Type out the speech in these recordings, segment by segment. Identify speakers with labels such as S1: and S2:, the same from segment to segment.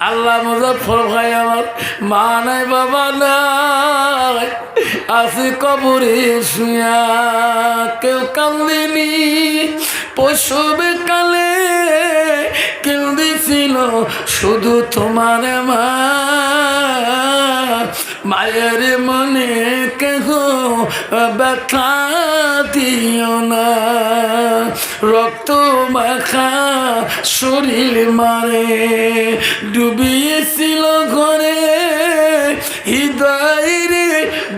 S1: আল্লাহ মুজফর ভাই আমার। মা নাই, বাবা নাই। আসি কবরে শুয়া। কেউ কান্দিনি পশুবে কালে কেউ দিছিল শুধু তোমার মা। মায়ের মনে কেহ ব্যথা দিও না। রক্ত মাখা শরীর মারে, ডুবিয়েছিল ঘরে হৃদয়ের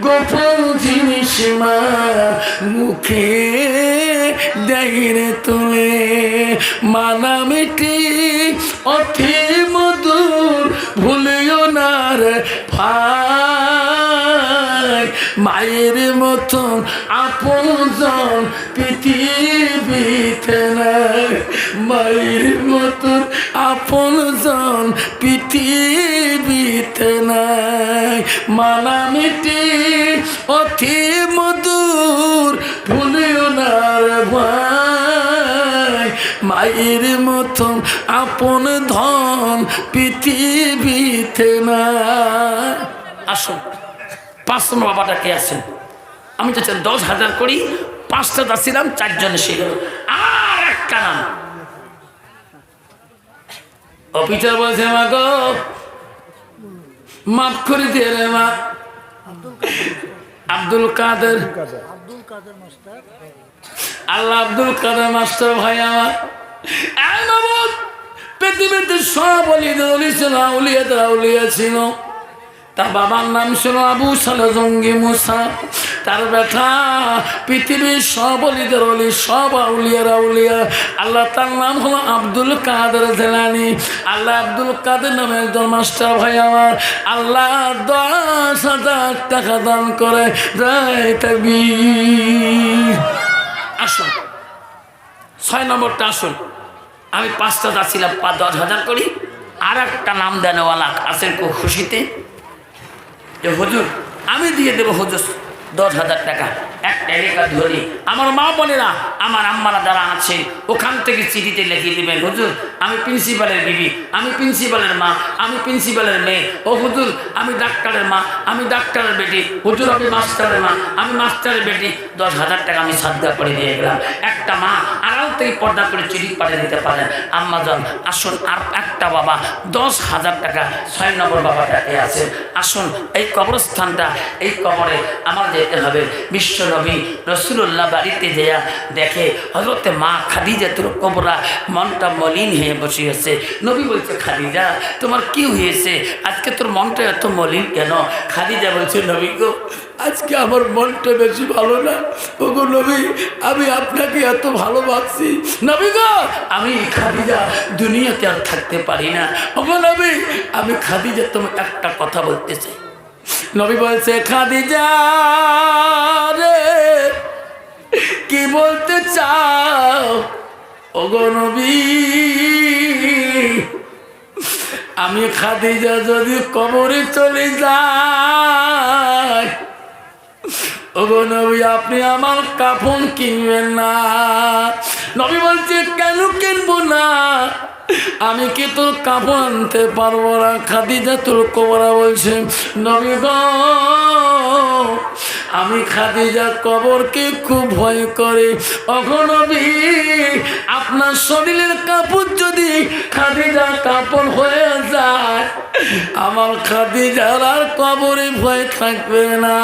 S1: গোপন জিনিস মা, মুখে দেয়রে তুলে। মানামিটি অথি মধুর ভুলিও ভাই, মায়ের মতন আপনজন পৃথিবীতে নাই। মায়ের মতন আপনজন পৃথিবীতে নাই। মানামিটি অতি মধুর, ভুলিও না ভাই। মায়ের মতন আপন ধন পৃথিবীতে না আসুন পাঁচ নম্বর বাবাটা কে আছেন? আমি তো চাই দশ হাজার করি পাঁচটা দাসিলাম চারজন এসে গেল। আর একটা নাম। অফিসার বলছে মা গো মাফ করে দিয়ে রে মা। আব্দুল কাদের।
S2: আব্দুল কাদের মাস্টার।
S1: আল্লাহ আব্দুল কাদের মাস্টার ভাই আমার। পৃথিবীতে সব অলিদের অলি ছিল। তার বাবার নাম ছিল আবু সালে জঙ্গি মুসা। তার ব্যথা পৃথিবীর সব অলিদের অলি, সব আউলিয়ার আউলিয়া। আল্লাহ তার নাম হলো আব্দুল কাদের জেলানি। আল্লাহ আব্দুল কাদের নামে একজন মাস্টার ভাই আমার। আল্লাহ দশ হাজার টাকা দান করে আসুন, ছয় নম্বরটা আসুন। আমি পাঁচটা যাচ্ছিলাম পাঁচ দশ হাজার করি আর একটা নাম দেনওয়ালা আছেন খুব খুশিতে। যে হুজুর, আমি দিয়ে দেবো হুজুর। দশ হাজার টাকা। একটা এলাকা ধরি। আমার মা বোনেরা, আমার আম্মারা যারা আছে, ওখান থেকে চিঠিতে লিখে দেবেন, হুজুর, আমি প্রিন্সিপালের বিবি, আমি প্রিন্সিপালের মা, আমি প্রিন্সিপালের মেয়ে। ও হুজুর, আমি ডাক্তারের মা, আমি ডাক্তারের বেটি। হুজুর, আমি মাস্টারের মা, আমি মাস্টারের বেটি। দশ হাজার টাকা আমি সাদ্দা করে দিয়ে গেলাম। একটা মা আড়াল থেকে পর্দা করে চিঠি পাঠিয়ে দিতে পারেন আম্মা যান আসুন, আর একটা বাবা, দশ হাজার টাকা, ছয় নম্বর বাবাটাকে আছে। আসুন, এই কবরস্থানটা, এই কবরে আমার হবে। বিশ্ব নবী রসুল্লাহ বাড়িতে যেয়া দেখে হজরতে মা খাদিজা তোর কোমরা মনটা মলিন হয়ে বসিয়েছে। নবী বলছে, খাদিজা, তোমার কি হয়েছে? আজকে তোর মনটা এত মলিন কেন? খাদিজা বলছে, নবী গো, আজকে আমার মনটা বেশি ভালো না। ওগো নবী, আমি আপনাকে এত ভালোবাসি। নবী গো, আমি খাদিজা, দুনিয়াতে আর থাকতে পারি না। ওগো নবী, আমি খাদিজা তোমাকে একটা কথা বলতে চাই। নবী বলছে, খাদিজা রে, কি বলতে চাও? ওগো নবী, আমি খাদিজা যদি কবরে চলে যাই, ওগো নবী, আপনি আমার কাফন কিনবেন না। নবী বলছে, কেন কিনবো না? আমি কি তোর কাপড় আনতে পারব না? খাদিজা তোর কবরা বলছে, নবী আমি খাদিজা কবরকে খুব ভয় করে। অগনবী আপনার শরীরের কাপড় যদি খাদিজা কাপড় হয়ে যায়, আমার খাদিজার আর কবরে ভয় থাকবে না।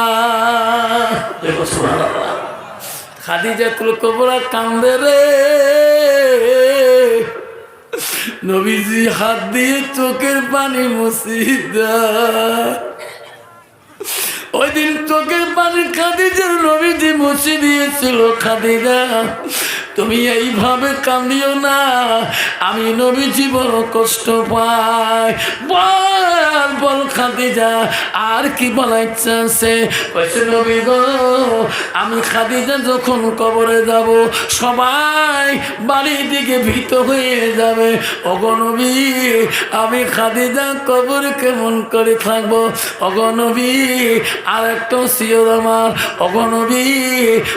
S1: খাদিজা তুল কবরা কান্দে রে। নবীজি হাত দিয়ে চোখের পানি মুসিদা ওই দিন চোখের পানি খাদিজার নবীজি মুছে দিয়েছিল খাদিজা। তুমি এইভাবে কান্দিও না। আমি নবীজি বড় কষ্ট পাই। বল বল খাদিজা, আর কি বলার ইচ্ছা আছে? নবী গো, আমি খাদিজা যখন কবরে যাব, সবাই বাড়ির দিকে ভীত হয়ে যাবে। অগনবী আমি খাদিজা কবর কেমন করে থাকব? অগনবী আর একটা সিওর আমার। অগনবী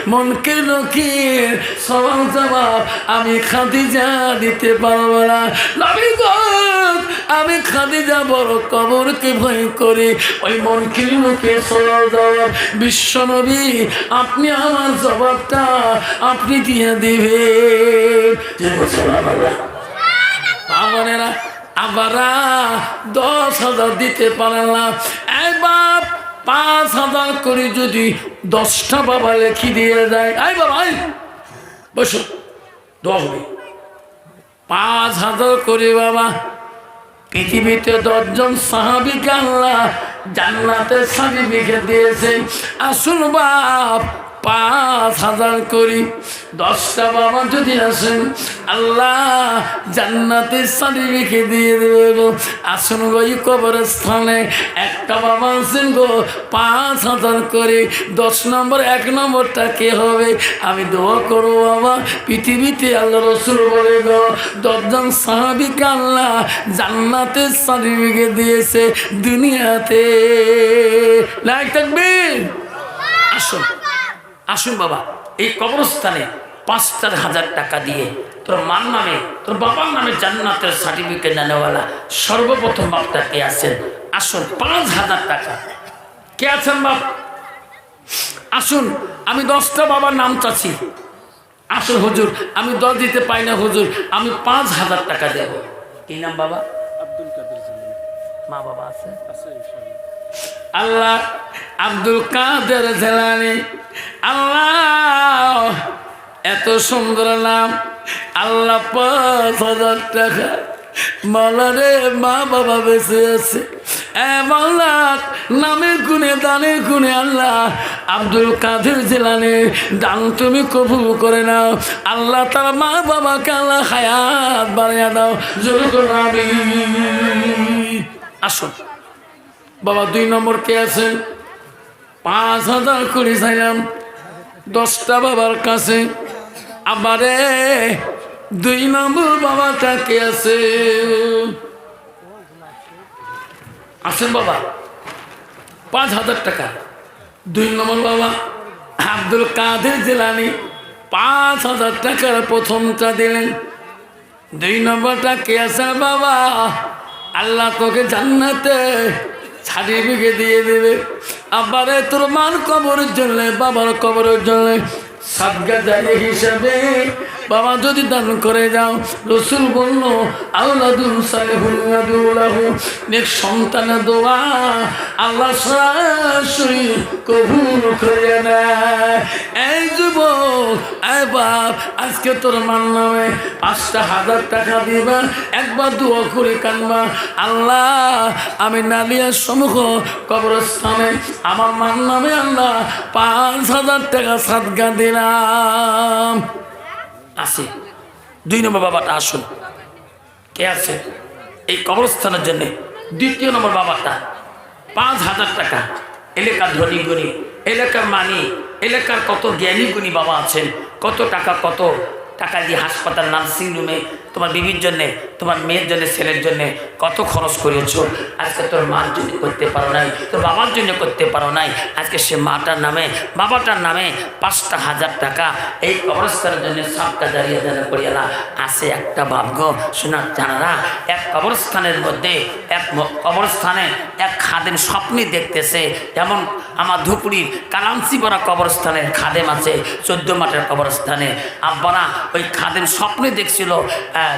S1: মনকে লক্ষ্মীর সবাল জবাব আমি খাদিজা দিতে পারব না। নবী গো খাদিজা বড় কবরকে ভয় করে। ওই মনকির মুখে সরা জবাব বিশ্বনবী আপনি আমার জবাবটা আপনি দিয়ে দিবেন। আমানেরা আবারা দশ হাজার দিতে পারেন না। এই পাঁচ হাজার করে যদি দশটা বাবা লেখি দিয়ে বাবা, এই। বসো, দোয়া হবে। পাঁচ হাজার করে বাবা, পৃথিবীতে দশজন সাহাবি আল্লাহ জান্নাতের সার্টিফিকেট দিয়েছে আসুন বাপ পাঁচ হাজার করি, দশটা বাবা যদি আসেন আল্লাহ জান্নাতের সার্টিফিকেট দিয়ে দেবে গো। আসুন গো এই কবরস্থানে, একটা বাবা আছেন গো, পাঁচ হাজার করে, দশ নম্বর, এক নম্বরটা কে হবে? আমি দোয়া করব বাবা, পৃথিবীতে আল্লাহ রসুল বলে গো, দশজন সাহাবিকে আল্লাহ জান্নাতের সার্টিফিকেট দিয়েছে দুনিয়াতে। লাইক থাকবে? আসুন। আসুন বাবা এই কবরস্থানে পাঁচ হাজার টাকা দিয়ে তোর মার নামে তোর বাবার নামে জান্নাতের সার্টিফিকেট নেওয়ালা সর্বপ্রথম বাপটা কে আছেন? আসুন পাঁচ হাজার টাকা। কে আছেন বাপ? আসুন আমি দশটা বাবার নাম চাচ্ছি। আসুন হুজুর আমি দশ দিতে পাই না হুজুর আমি পাঁচ হাজার টাকা দেব। কি নাম বাবা?
S2: আব্দুল কাদের
S1: মা বাবা আছে?
S2: আছে
S1: আল্লাহ আব্দুল কাদের জেলানি। আল্লাহ, এত সুন্দর নাম। আল্লাহ পাঁচ হাজার টাকা মালারে মা বাবা বেঁচে আছে। নামে গুনে দানে গুনে আল্লাহ আব্দুল কাদের জেলানে। দান তুমি কবুল করে নাও। আল্লাহ তার মা বাবাকে আল্লাহ হায়াত বাড়িয়ে দাও। জোর আসুন। বাবা, দুই নম্বর কে আছেন? পাঁচ হাজার করে চাইলাম। দশটা বাবার কাছে। আবারে দুই নম্বর বাবাটা কে আছে? আছেন বাবা, পাঁচ হাজার টাকা। দুই নম্বর বাবা, আব্দুল কাদের জেলানি, পাঁচ হাজার টাকার প্রথমটা দিলেন। দুই নম্বরটা কে আছে বাবা? আল্লাহ তোকে জান্নাতে সার্টিফিকেট দিয়ে দেবে আবার তোর মার কবরের জন্য বাবার কবরের জন্য। সাদগা জারি হিসাবে বাবা যদি দান করে যাও রসুল বলল আল্লাদুল সালেহুল্লাহু নেক সন্তান দোয়া, আল্লাহ সরাসরি কবুল করে বাপ, আজকে তোর মান নামে পাঁচটা হাজার টাকা দিবা, একবার দোয়া করে কানবা, আল্লাহ, আমি নালিয়ার সমুখ কবরস্থানে, আমার মান নামে আল্লাহ পাঁচ হাজার টাকা সাদগা দিলাম আছে। দুই নম্বর বাবাটা আসুন। কে আছে? এই কবরস্থানের জন্য। দ্বিতীয় নম্বর বাবাটা। পাঁচ হাজার টাকা। এলাকার ধনী গুণী, এলাকার মানি, এলাকার কত জ্ঞানী গুণী বাবা আছেন, কত টাকা কত টাকা দিয়ে হাসপাতাল, নার্সিং রুমে তোমার বিবির জন্যে, তোমার মেয়ের জন্য, ছেলের জন্য কত খরচ করেছ? আজকে তোর মার জন্য করতে পারো নাই, তোর বাবার জন্য করতে পারো নাই। আজকে সে মাটার নামে, বাবাটার নামে পাঁচটা হাজার টাকা এই কবরস্থানের জন্য সাতটা দাঁড়িয়ে দাঁড়িয়ে করিয়ালা আসে একটা ভাগ্য শোনার জানারা এক কবরস্থানের মধ্যে, এক কবরস্থানে এক খাদেম স্বপ্নে দেখতেছে, যেমন আমার ধুপুরির কালামসিপাড়া কবরস্থানের খাদেম আছে, চোদ্দ মাঠের কবরস্থানে। আব্বারা ওই খাদেম স্বপ্নে দেখছিল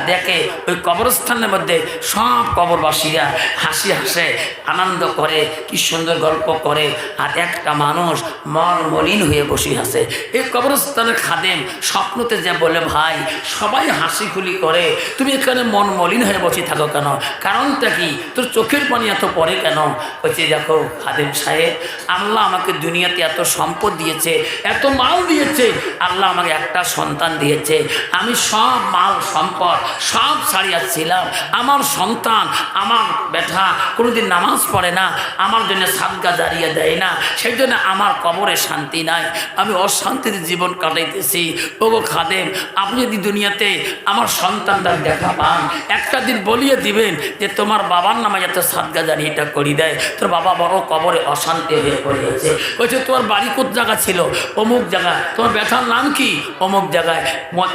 S1: দেখে ওই কবরস্থানের মধ্যে সব কবরবাসীরা হাসি হাসে, আনন্দ করে, কি সুন্দর গল্প করে। আর একটা মানুষ মন মলিন হয়ে বসে আছে। এই কবরস্থানের খাদেম স্বপ্নতে যে বলে, ভাই, সবাই হাসি খুলি করে, তুমি এখানে মন মলিন হয়ে বসে থাকো কেন? কারণটা কি? তোর চোখের পানি এত পড়ে কেন? বলছে, দেখো, খাদেম সাহেব, আল্লাহ আমাকে দুনিয়াতে এত সম্পদ দিয়েছে, এত মাল দিয়েছে। আল্লাহ আমাকে একটা সন্তান দিয়েছে। আমি সব মাল সম্পদ সব ছাড়িয়াছিলাম। আমার সন্তান, আমার বেটা কোনোদিন নামাজ পড়ে না, আমার জন্য সাদগা দাঁড়িয়ে দেয় না, সেই জন্য আমার কবরে শান্তি নাই। আমি অশান্তিতে জীবন কাটাইতেছি। ওগো খাদেম, আপনি যদি দুনিয়াতে আমার সন্তানটার দেখা পান, একটা দিন বলিয়ে দিবেন যে তোমার বাবার নামে যাতে সাদগা দাঁড়িয়ে এটা করি দেয়। তোর বাবা বড় কবরে অশান্তি হয়ে পড়েছে বলছে তোমার বাড়ি কোথ জায়গা ছিল? অমুক জায়গা। তোমার ব্যথার নাম কি? অমুক জায়গায়।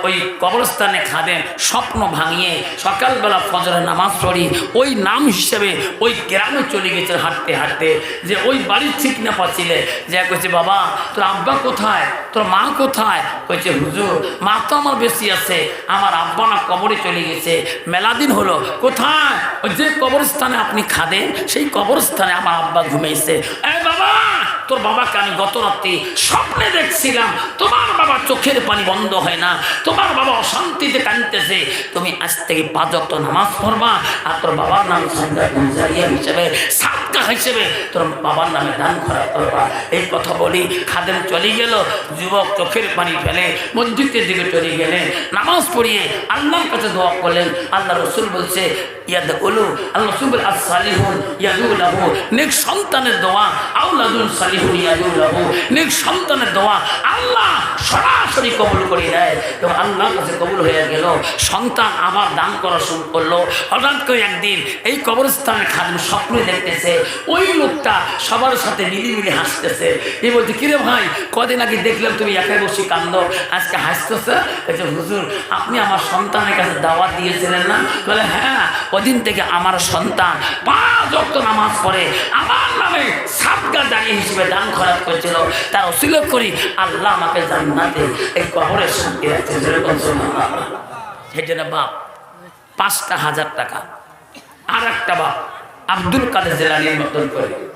S1: ওই কবরস্থানে খাদেন স্বপ্ন ভাঙিয়ে সকালবেলা ফজরে নামাজ পড়ি, ওই নাম হিসেবে ওই গ্রামে চলে গেছে হাঁটতে হাঁটতে, যে ওই বাড়ির ঠিক না পাচ্ছিলে যে কইছে, বাবা, তোর আব্বা কোথায়? তোর মা কোথায়? কইছে, হুজুর, মা তো আমার বেশি আছে, আমার আব্বা না কবরে চলে গেছে মেলাদিন হলো, কোথায়? ওই যে কবরস্থানে আপনি খাদেন, সেই কবরস্থানে আমার আব্বা ঘুমিয়েছে এই বাবা তোর বাবাকে আমি গত রাত্রি স্বপ্নে দেখছিলাম। তোমার বাবা চোখের পানি বন্ধ হয় না। তোমার বাবা অশান্তিতে কাঁদতেছে। তুমি আজ থেকে পাঁচ অক্ট নামাজ পড়বা আর তোর বাবার নাম সন্ধ্যা হিসেবে সাতকা হিসেবে তোর বাবার নামে দান করা করবা। এই কথা বলি খাদেম চলে গেল, যুবক চোখের পানি ফেলে মসজিদের দিকে চলে গেলেন। নামাজ পড়িয়ে আল্লাহর কাছে দোয়া করলেন। আল্লাহ রসুল বলছে ইয়াদ আল্লাহ রসুল বলে আস সালিহুন ইয়াদুল্লাহু নেক সন্তানের দোয়া আউলাদুন সন্তানের দোয়া আল্লাহ সরাসরি কবুল করে দেয়। কাছে কবুল হয়ে গেল। সন্তান আবার দান করা শুরু করল। হঠাৎ করে একদিন এই কবরস্থানের দেখতেছে, ওই লোকটা সবার সাথে হাসতেছে। এই বলছে, কিরে ভাই, কদিন আগে দেখলাম তুমি একাই বসে কান্দ, আজকে হাসতেছে? হুজুর, আপনি আমার সন্তানের কাছে দাওয়াত দিয়েছিলেন না? বলে হ্যাঁ ওদিন থেকে আমার সন্তান পাঁচ অক্ত নামাজ পড়ে, আমার নামে সাতগা দাঁড়িয়ে হিসেবে দান খারাপ করেছিল তার অসিলত করি আল্লাহ আমাকে জান্নাতে এই কবরের শান্তি রাখছে সেই জন্য বাপ, পাঁচটা হাজার টাকা। আর একটা বাপ, আব্দুল কাদের জেলানির মতন করে।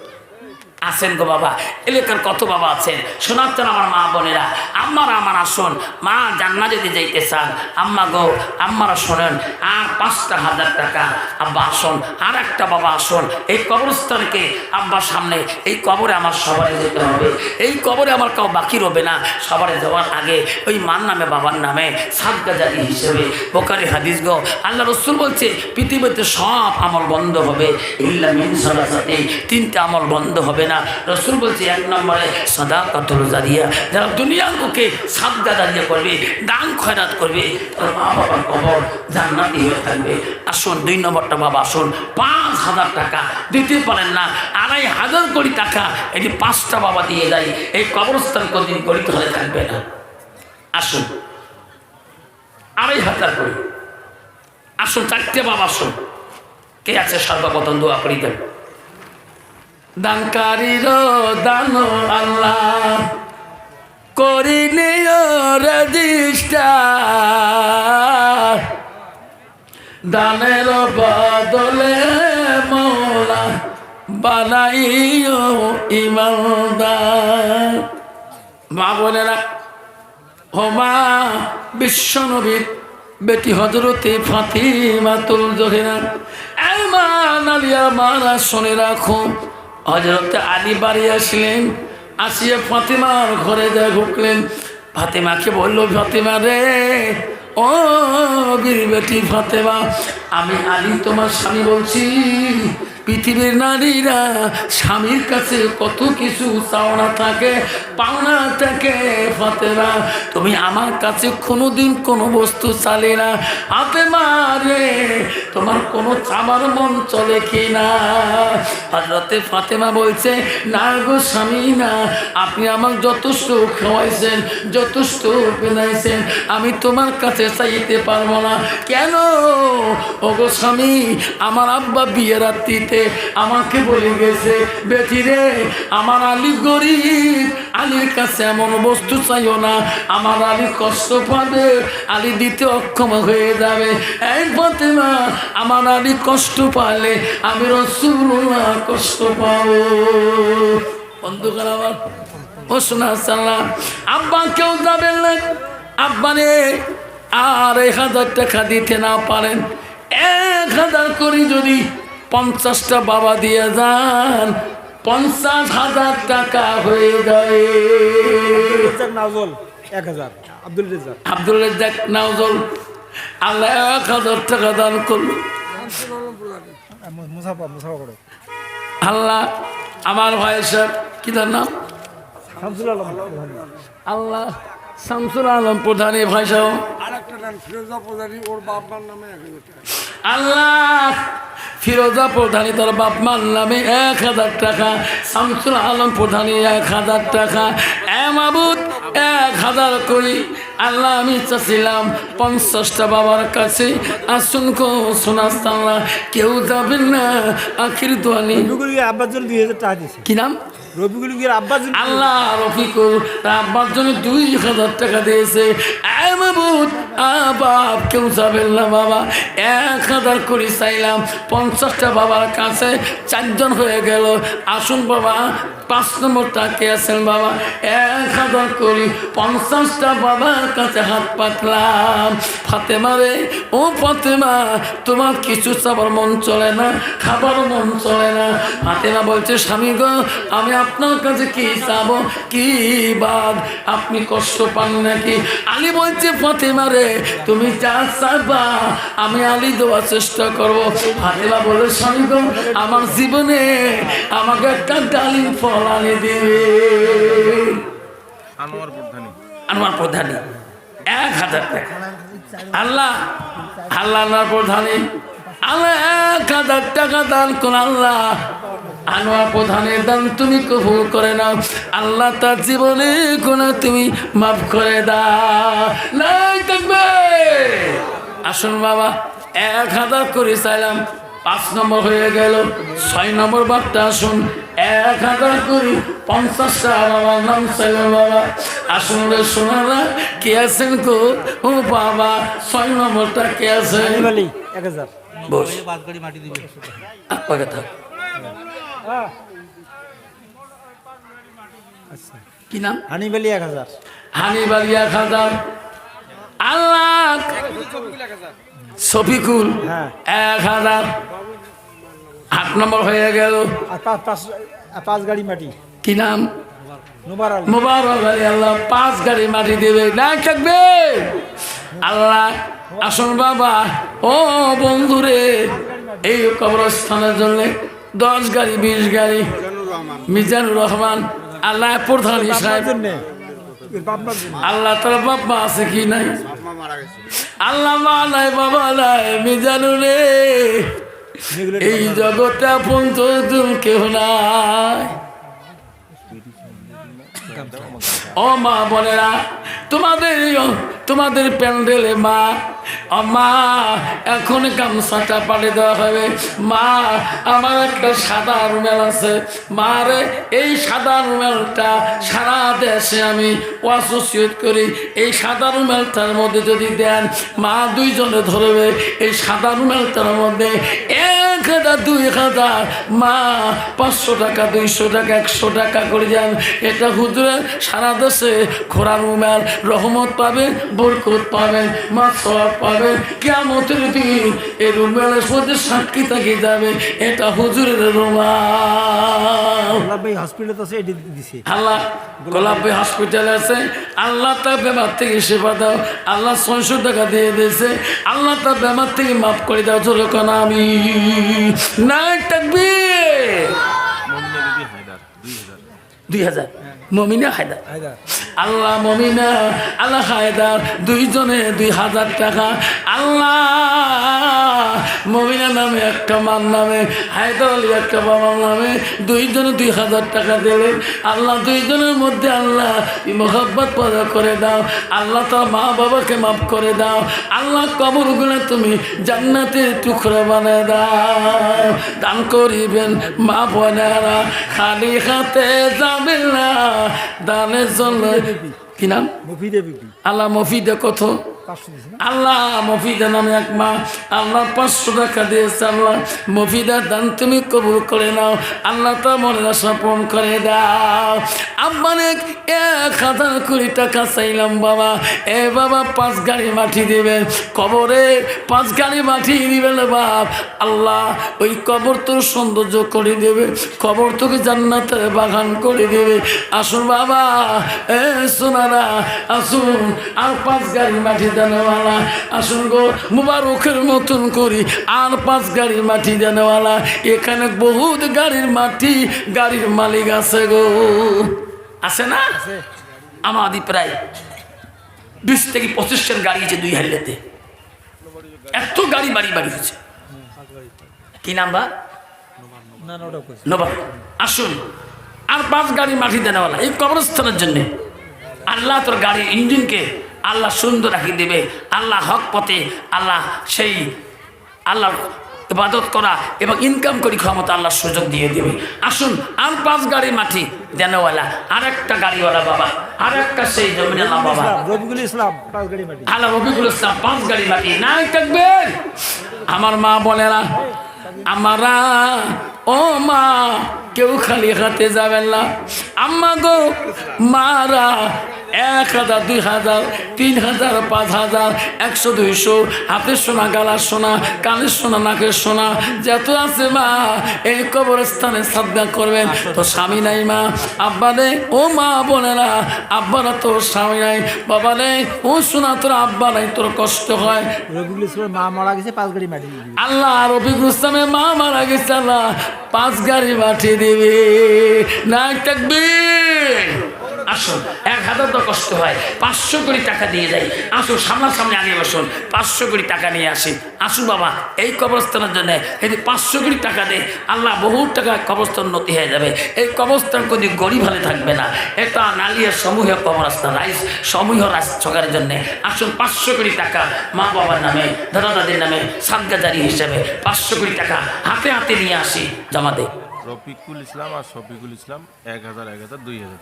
S1: আছেন গো বাবা, এলাকার কত বাবা আছেন? শোনাচ্ছেন আমার মা বোনেরা। আম্মারা আমার আসুন। মা জান্না যদি যাইতে চান, আম্মা গো, আম্মারা শোনেন, আর পাঁচটা হাজার টাকা। আব্বা আসুন, আর একটা বাবা আসুন। এই কবরস্থানকে আব্বার সামনে, এই কবরে আমার সবারে যেতে হবে। এই কবরে আমার কাউ বাকি রবে না। সবারে যাওয়ার আগে ওই মার নামে, বাবার নামে সাতগাজারি হিসেবে বোকারি হাদিস গো। আল্লাহ রসুল বলছে, পৃথিবীতে সব আমল বন্ধ হবে। ইল্লা মিন সালাসাতে তিনটা আমল বন্ধ হবে। না। রসুল বলছে, এক নম্বরে সদা কতল জারিয়া। যারা দুনিয়ার বুকে সাদগা দাঁড়িয়ে করবে, দান খয়রাত করবে, তার মা বাবার কবর জান্নাতি হয়ে থাকবে। আসুন, দুই নম্বরটা বাবা, আসুন। পাঁচ হাজার টাকা। দিতে পারেন না, আড়াই হাজার কোটি টাকা। এটি পাঁচটা বাবা দিয়ে দেয়। এই কবরস্থান কোনদিন গরিব হয়ে থাকবে না। আসুন। আড়াই হাজার কোটি। আসুন, চারটে বাবা, আসুন। কে আছে সর্বপ্রথম দোয়া করি দেন দানকারীর দান আল্লাহ। করিলে রেজিস্টার। দানের বদলে মৌলা বানাইও ইমানদার। মা বোনেরা হোমা বিশ্বনবীর বেটি হজরতে ফাতিমাতুল জহিরা। এই মা নালিয়া মারা শুনে রাখো হজরতে আলী বাড়ি আসলেন। আসিয়া ফাতেমার ঘরে যা ঢুকলেন। ফাতেমাকে বলল, ফাতেমা রে, ও বীর বেটি ফাতেমা, আমি আলী তোমার স্বামী বলছি। পৃথিবীর নারীরা স্বামীর কাছে কত কিছু চাওনা থাকে, পাওনা থাকে ফাতেমা। তুমি আমার কাছে কোনোদিন কোনো বস্তু চালে না। আপে মারে তোমার কোনো চামার মন চলে কি না হজরতে ফাতেমা বলছে, না গো স্বামী, না। আপনি আমার যথেষ্ট খাওয়াইছেন, যথেষ্ট পেনাইছেন আমি তোমার কাছে চাইতে পারব না। কেন? ওগো স্বামী, আমার আব্বা বিয়ে রাত্রিতে আমাকে বলে গেছে, বেটি রে, আমার আলী গরিব, আলীর কাছে এমন বস্তু চাইও না, আমার আলী কষ্ট পাবে, আলী দিতে অক্ষম হয়ে যাবে। এই ফাতেমা, আমার আলী কষ্ট পালে, আমি রসুল্লাহ কষ্ট পাবো। বন্ধুকার আমার, ও শোনা সাল্লাম আব্বা কেউ যাবেন না? আব্বা রে, আর এক হাজার টাকা দিতে না পারেন। এক হাজার করে যদি পঞ্চাশটা বাবা দিয়ে যান পঞ্চাশ হাজার টাকা হয়ে যায়।
S2: এক হাজার। আব্দুল রেজাক
S1: আব্দুল রাজ্জাক নাওজল আল্লাহ এক হাজার টাকা দান করল। আল্লাহ আমার ভাই সাহেব কি তার নাম? আল্লাহ শামসুল আলম প্রধানী আল্লাহ ফিরোজা প্রধানী তার বাপ মার নামে এক হাজার টাকা শামসুল আলম প্রধানী এক হাজার টাকা এ মাবুদ এক হাজার আল্লাহ আমি চাচ্ছিলাম পঞ্চাশটা বাবার কাছে। আসুন কো কেউ যাবেন না আখির দোয়ানি। কি নাম?
S2: রবিকুল আব্বাস
S1: আল্লাহ রফিকুল আব্বাস জন্য দুই হাজার টাকা দিয়েছে। বাপ কেউ যাবেন না, বাবা। এক হাজার করে চাইলাম, পঞ্চাশটা বাবার কাছে চারজন হয়ে গেল। আসুন, বাবা, পাঁচ নম্বরটা কে আছেন, বাবা? এক হাজার করি পঞ্চাশটা বাবার কাছে হাত পাতলাম। ফাতেমা রে, ও ফাতেমা, তোমার কিছু চাবার মন চলে না, খাবার মন চলে না। ফাতেমা বলছে, স্বামী গো, আমি আপনার কাছে কি চাবো? কি বাদ? আপনি কষ্ট পান নাকি? আলী বলছে, ফাতেমা রে তুমি যা চাবা আমি আলী দেওয়ার চেষ্টা করব। ফাতেমা বলে স্বামী আমার জীবনে আমাকে একটা ডালিম ফল আনি দিবে
S3: আনোয়ার প্রধানী।
S1: আনোয়ার প্রধানী এক হাজার টাকা। আল্লাহ আল্লাহ আনোয়ার প্রধানী। আল্লাহ এক হাজার টাকা দান কোন আল্লাহ। আনোয়ার প্রধানের দান তুমি কবুল করে নাও। আল্লাহ তার জীবনে কোন তুমি মাফ করে দাও। নাই থাকবে। আসুন বাবা এক হাজার করে চাইলাম পাঁচ নম্বর হয়ে গেল। ছয় নম্বর বারটা আসুন এক হাজার করি পঞ্চাশটা বাবার নাম চাইল বাবা। আসুন রে শোনারা কে আছেন গো? ও বাবা ছয় নম্বরটা কে আছে?
S2: এক হাজার।
S1: বস। আপনাকে থাক
S2: আচ্ছা
S1: কি নাম?
S2: হানিবালি এক হাজার
S1: হানিবাড়ি এক হাজার আল্লাহ! শফিকুল
S2: হ্যাঁ।
S1: এক হাজার। আট নম্বর হয়ে গেল।
S2: পাঁচ গাড়ি মাটি।
S1: কি নাম? মোবারক আলী আল্লাহ পাঁচ গাড়ি মাটি দেবে। না থাকবে। আল্লাহ আসুন বাবা। ও বন্ধুরে এই কবরস্থানের জন্য দশ গাড়ি বিশ গাড়ি। মিজানুর রহমান আল্লাহ প্রধান সাহেব।
S2: জন্য।
S1: আল্লাহ তোর বাবা আছে কি নাই? আল্লাহ মা নাই বাবা নাই মিজানুরে
S2: এগুলো
S1: এই জগতে আপন তো তুমি কেউ নাই। ও মা বোনেরা তোমাদের তোমাদের প্যান্ডেলে মা মা এখন গামছাটা পাড়ে দেওয়া হবে। মা, আমার একটা সাদা রুমেল আছে। মা রে, এই সাদা রুমেলটা সারা দেশে আমি অ্যাসোসিয়েট করি। এই সাদা রুমেলটার মধ্যে যদি দেন, মা দুইজনে ধরবে। এই সাদা রুমেলটার মধ্যে এক হাজার, দুই হাজার, মা পাঁচশো টাকা, দুইশো টাকা, একশো টাকা করে যান এটা হুজুরে সারা দেশে খোরা রুমেল রহমত পাবেন বরকত পাবেন মা সব পাবেন কেমতের দিন এই রুমেলের মধ্যে সাক্ষী থাকে যাবে। এটা হুজুরের রুমাল।
S2: হসপিটাল আছে এটি দিছে।
S1: আল্লাহ গোলাপি হসপিটাল আছে। আল্লাহ তার বেমার থেকে সেবা দাও। আল্লাহ ছয়শো টাকা দিয়ে দিয়েছে। আল্লাহ তার বেমার থেকে মাফ করে দাও। চলো কেন আমি না থাকবি
S3: মমিনা দুই হাজার।
S1: মমিনা হায়দার। আল্লাহ মমিনা, আল্লাহ হায়দার, দুইজনে দুই হাজার টাকা। আল্লাহ মমিনা নামে একটা মার নামে, হায়দার আলী একটা বাবার নামে দুইজনে দুই হাজার টাকা দিলেন আল্লাহ দুইজনের মধ্যে আল্লাহ মোহাব্বত পয়দা করে দাও। আল্লাহ তার মা বাবাকে মাফ করে দাও। আল্লাহ কবরগুলো তুমি জান্নাতে টুকরো বানিয়ে দাও। দান করিবেন মা বোনেরা। খালি হাতে যাবেন না দানের জন্য। কি নাম?
S2: মফিদে বিক্রি
S1: আল্লাহ মফিদে কত? আল্লাহ, মফিদা নামে এক মা, আল্লাহ পাঁচশো টাকা দিয়েছে, আল্লাহ মফিদার দান তুমি কবুল করে নাও, আল্লাহ তো মনে স্বপন করে দাও। আব্বানে এক হাজার কুড়ি টাকা চাইলাম, বাবা। এ বাবা, পাঁচ গাড়ি মাটি দেবেন কবরে পাঁচ গাড়ি মাটি দিবেন বাপ। আল্লাহ, ওই কবর তোর সৌন্দর্য করে দেবে, কবর তোকে জান্নাতের বাগান করে দেবে। আসুন, বাবা, এ সোনারা, আসুন, আর পাঁচ গাড়ি মাটি দেনেওয়ালা আসুন গো মুবারকের মতন করি। আর পাঁচ গাড়ির মাটি দেনেওয়ালা এখানে বহুত গাড়ির মাটি গাড়ির মালিক আছে গো। আছে না? আমাদের প্রায় বিশ থেকে পঁচিশটার গাড়ি আছে দুই হাইলেতে। এত গাড়ি বাড়ি বাড়ি হয়েছে। কি নাম্বার
S2: না না ওটা
S1: আসুন। আর পাঁচ গাড়ি মাটি দেনেওয়ালা এই কবরস্থানের জন্য। আল্লাহ তোর গাড়ির ইঞ্জিনকে আল্লাহ সুন্দর রাখি দেবে আল্লাহ হক পথে আল্লাহ সেই আল্লাহ ইবাদত করা এবং ইনকাম করি ক্ষমতা আল্লাহ সুযোগ দিয়ে দেবে। আসুন আর পাঁচ গাড়ি মাটি দেনেওয়ালা আর একটা গাড়িওয়ালা বাবা আর একটা সেই জমিনালা বাবা।
S2: রবিকুল ইসলাম পাঁচ গাড়ি মাটি।
S1: আল্লাহ রবিকুল ইসলাম পাঁচ গাড়ি মাটি নাই থাকবেন আমার মা বলেরা আমারা ও মা কেউ খালি হাতে যাবেন না। আম্মা গো মারা এক হাজার দুই হাজার তিন হাজার পাঁচ হাজার একশো দুইশো হাতের সোনা গালার সোনা কানের সোনা নাকের সোনা যত আছে মা এই কবরস্থানে শ্রদ্ধা করবেন। তো স্বামী নাই মা আব্বা নে ও মা বলে বোনেরা আব্বারা তোর স্বামী নাই বাবা নে ও শোনা তোর আব্বা নাই তোর কষ্ট হয়।
S2: রবিকুল ইসলামের মা মারা গেছে পাঁচ গাড়ি মাটি দিয়ে দিবে।
S1: ইসলামের মা মারা গেছে পাঁচ গাড়ি পাঠিয়ে দিবি। না থাকবে। আসুন, এক হাজার তো কষ্ট হয়। পাঁচশো কোটি টাকা দিয়ে যাই। আসুন, সামনাসামনি আগে বসুন। পাঁচশো কোটি টাকা নিয়ে আসি। আসুন বাবা, এই কবরস্থানের জন্য যদি পাঁচশো কোটি টাকা দেয়, আল্লাহ বহু টাকা কবরস্থান উন্নতি হয়ে যাবে। এই কবরস্থান কোনো গরিব হলে থাকবে না। এটা নালিয়া সমূহ কবরস্থান, রাইস সমূহ রাইস ছকারের জন্য। আসুন, পাঁচশো কোটি টাকা মা বাবার নামে, দাদা দাদির নামে সাদগাজারি হিসেবে পাঁচশো কোটি টাকা হাতে হাতে নিয়ে আসি, জমা দেয়
S3: রফিকুল ইসলাম আর শফিকুল ইসলাম এক হাজার এক হাজার, দুই হাজার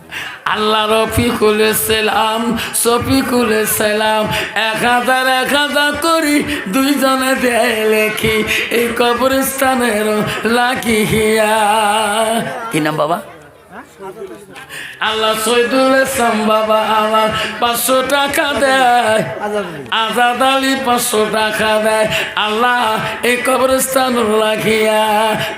S1: আল্লাহ রফিকুল ইসলাম, শফিকুল ইসলাম, এক হাজার এক হাজার করি দুইজনে দেয় লেখি, এই কবরস্থানের লাগিয়া কি নাম বাবা? আল্লাহ শহীদুল ইসলাম বাবা আমার পাঁচশো টাকা দেয়।
S2: আজাদ আলী।
S1: পাঁচশো টাকা দেয়। আল্লাহ এই কবরস্থান লাগিয়া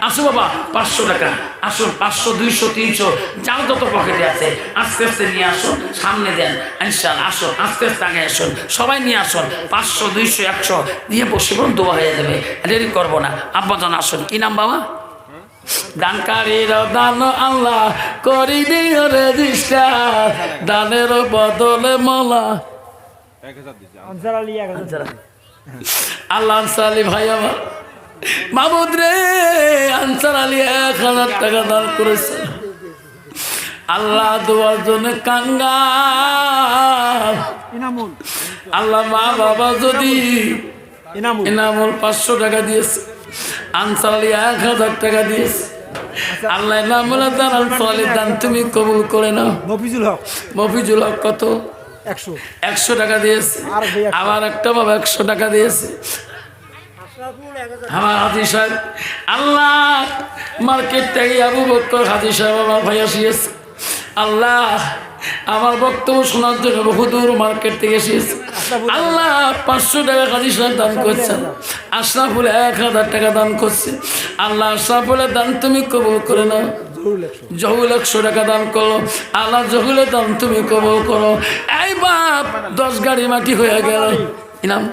S1: আসো বাবা পাঁচশো টাকা। আসুন পাঁচশো দুইশো তিনশো যাও যত পকেটে আছে আস্তে আস্তে নিয়ে আসুন সামনে দেন ইনশাল আসুন আস্তে আস্তে আগে আসুন সবাই নিয়ে আসুন পাঁচশো দুইশো একশো দিয়ে বসে বলুন দোয়া হয়ে যাবে। দেরি করব না। আব্বা জন আসুন। কি নাম বাবা? দানকারীর দান আল্লাহ করি দিও রেজিস্টার দানের বদলে মলা। আল্লাহ আনসার আলী ভাই আমার। মাহমুদ রে আনসার আলী এক হাজার টাকা দান করেছে। আল্লাহ দেওয়ার জন্য কাঙ্গাল। আল্লাহ মা বাবা যদি
S2: ইনামুল
S1: পাঁচশো টাকা দিয়েছে। আনসার এক হাজার টাকা দিয়েছে আল্লাহ এনামলের দান আনসার আলীর দান তুমি কবুল করে নাও।
S2: মফিজুল হক।
S1: মফিজুল হক কত?
S2: একশো।
S1: একশো টাকা দিয়েছে। আমার একটা বাবা একশো টাকা দিয়েছে। আমার হাজি সাহেব আল্লাহ মার্কেট থেকে আবু বক্কর হাজি সাহেব আমার ভাই আসিয়েছে। আল্লাহ আমার বক্তব্য শোনার জন্য বহুদূর মার্কেট থেকে এসেছে। আল্লাহ পাঁচশো টাকা হাজি সাহেব দান করছেন। আশরাফুল এক হাজার টাকা দান করছে। আল্লাহ আশরাফুলের দান তুমি কবুল করে নাও। জহুল একশো টাকা। দান করো আল্লাহ জহুলের দান তুমি কবল করো। এই বাপ দশ গাড়ি মাটি হয়ে গেল। ইনাম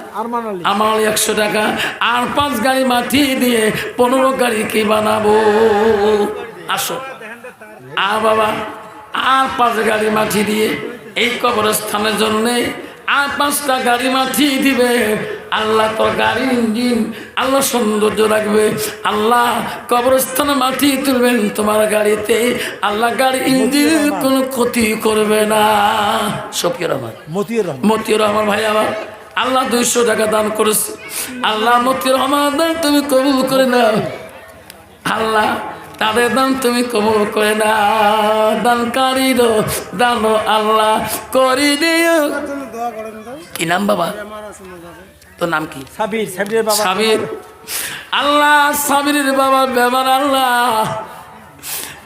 S1: আমার একশো টাকা। আর পাঁচ গাড়ি মাটি দিয়ে পনেরো গাড়ি কি বানাবো? আসো। আর বাবা আর পাঁচ গাড়ি মাটি দিয়ে এই কবরস্থানের জন্যে আর পাঁচটা গাড়ি মাটি দিবে। আল্লাহ তোর গাড়ি ইঞ্জিন আল্লাহ সৌন্দর্য রাখবে। আল্লাহ কবরস্থানে মাটি তুলবেন তোমার গাড়িতে। আল্লাহ গাড়ি ইঞ্জিন কোনো ক্ষতি করবে না। সফিয়া রহমান।
S2: মতিউর রহমান।
S1: মতিউর রহমান ভাই আমার আল্লাহ দুইশো টাকা দান করেছে। আল্লাহ মতিউর রহমান তুমি কবুল করে নাও। আল্লাহ তাদের দান তুমি কবুল করে না দানকারীর দানো আল্লাহ করি দিও। কি নাম বাবা? তোর নাম কি?
S2: সাবির সাবিরের বাবা।
S1: সাবির। আল্লাহ সাবিরের বাবা বেমার আল্লাহ।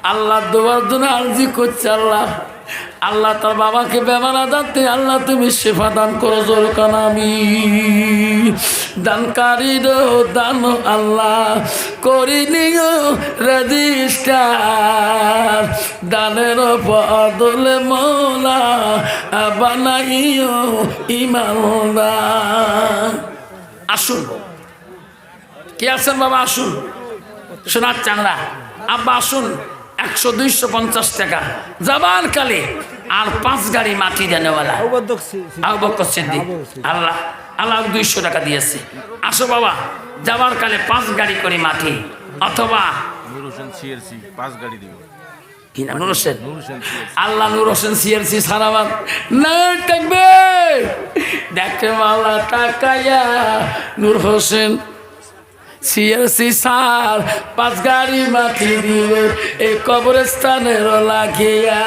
S1: আল্লাহ দোয়ার জন্য আর্জি করছে আল্লাহ। আল্লাহ তার বাবাকে বেমার আদাতে আল্লাহ, তুমি সেবা দান করো জোর কানামি দানকারী দান আল্লাহ, করি নিও রেজিস্টার। দানের বদলে মৌলা, বানাইও ইমানদার। আসুন। কে আছেন বাবা? আসুন। সোনার চাংড়া আব্বা, আসুন। একশো দুইশো পঞ্চাশ টাকা। যাবার কালে আর পাঁচ গাড়ি মাটি দেনেওয়ালা সিদ্দিক। আল্লাহ আল্লাহ দুইশো টাকা দিয়েছে। আসো বাবা যাবার কালে পাঁচ গাড়ি করে মাটি। অথবা
S3: নূর হোসেন সিএরসি পাঁচ গাড়ি দিব।
S1: কি নাম? নূর হোসেন? আল্লাহ নূর হোসেন সিআরসি সারাবাদ না থাকবে। দেখে মালা টাকাইয়া নূর হোসেন সিআরসি সার পাঁচ গাড়ি মাটি দিবে এই কবরস্থানের লাগিয়া।